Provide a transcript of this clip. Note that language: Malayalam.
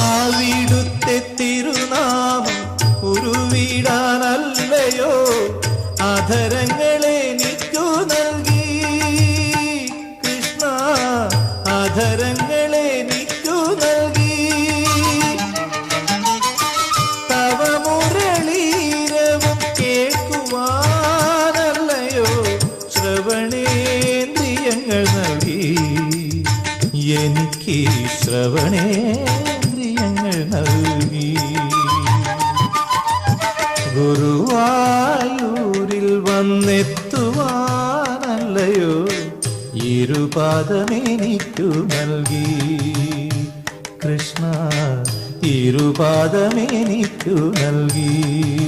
അവിടുത്തെ തിരുനാമം ഉരുവിടാനല്ലയോ അധരങ്ങളെ നിക്കു നൽകി. കൃഷ്ണ അധരങ്ങളെ നിക്കു നൽകി. തവ മുരളീരവും കേൾക്കുവാനല്ലയോ? ശ്രവണേന്ദ്രിയങ്ങൾ നൽകി. എനിക്ക് ശ്രവണേന്ദ്രിയങ്ങൾ ഗുരുവായൂരിൽ വന്നെത്തുവാനല്ലയോ? ഇരുപാദമെനിക്കു നൽകി. കൃഷ്ണ ഇരുപാദമെനിക്കു നൽകി.